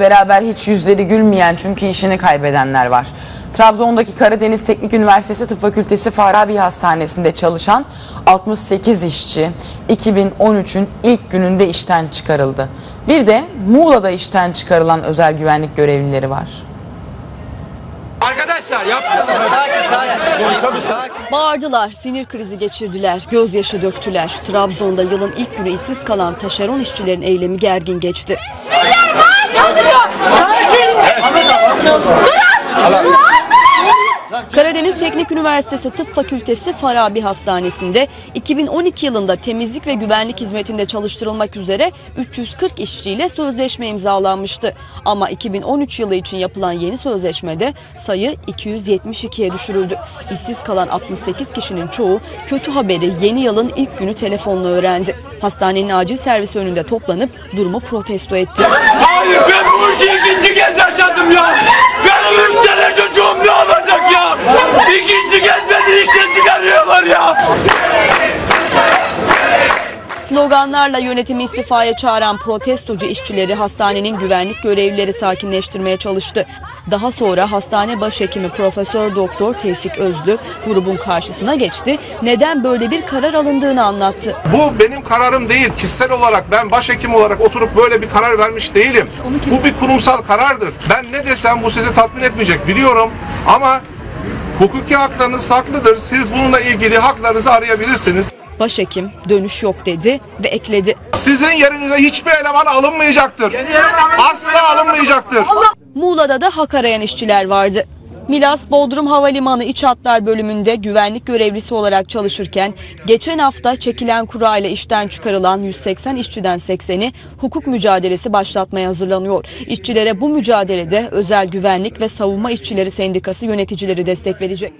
Beraber hiç yüzleri gülmeyen çünkü işini kaybedenler var. Trabzon'daki Karadeniz Teknik Üniversitesi Tıp Fakültesi Farabi Hastanesi'nde çalışan 68 işçi 2013'ün ilk gününde işten çıkarıldı. Bir de Muğla'da işten çıkarılan özel güvenlik görevlileri var. Arkadaşlar yapmayın. Bağırdılar, sinir krizi geçirdiler, gözyaşı döktüler. Trabzon'da yılın ilk günü işsiz kalan taşeron işçilerin eylemi gergin geçti. Karadeniz Teknik Üniversitesi Tıp Fakültesi Farabi Hastanesi'nde 2012 yılında temizlik ve güvenlik hizmetinde çalıştırılmak üzere 340 işçiyle sözleşme imzalanmıştı. Ama 2013 yılı için yapılan yeni sözleşmede sayı 272'ye düşürüldü. İşsiz kalan 68 kişinin çoğu kötü haberi yeni yılın ilk günü telefonla öğrendi. Hastanenin acil servisi önünde toplanıp durumu protesto etti. Hayır ben bu işi ikinci kez yaşadım ya. Benim üç tane çocuğum ne olacak ya? İkinci kez beni işten çıkarıyorlar ya. Sloganlarla yönetimi istifaya çağıran protestocu işçileri hastanenin güvenlik görevlileri sakinleştirmeye çalıştı. Daha sonra hastane başhekimi Profesör Doktor Tevfik Özlü grubun karşısına geçti. Neden böyle bir karar alındığını anlattı. Bu benim kararım değil. Kişisel olarak ben başhekim olarak oturup böyle bir karar vermiş değilim. Bu bir kurumsal karardır. Ben ne desem bu sizi tatmin etmeyecek biliyorum ama hukuki haklarınız haklıdır. Siz bununla ilgili haklarınızı arayabilirsiniz. Başhekim dönüş yok dedi ve ekledi. Sizin yerinize hiçbir eleman alınmayacaktır. Asla alınmayacaktır. Muğla'da da hak arayan işçiler vardı. Milas Bodrum Havalimanı İç Hatlar bölümünde güvenlik görevlisi olarak çalışırken geçen hafta çekilen kura ile işten çıkarılan 180 işçiden 80'i hukuk mücadelesi başlatmaya hazırlanıyor. İşçilere bu mücadelede özel güvenlik ve savunma işçileri sendikası yöneticileri destek verecek.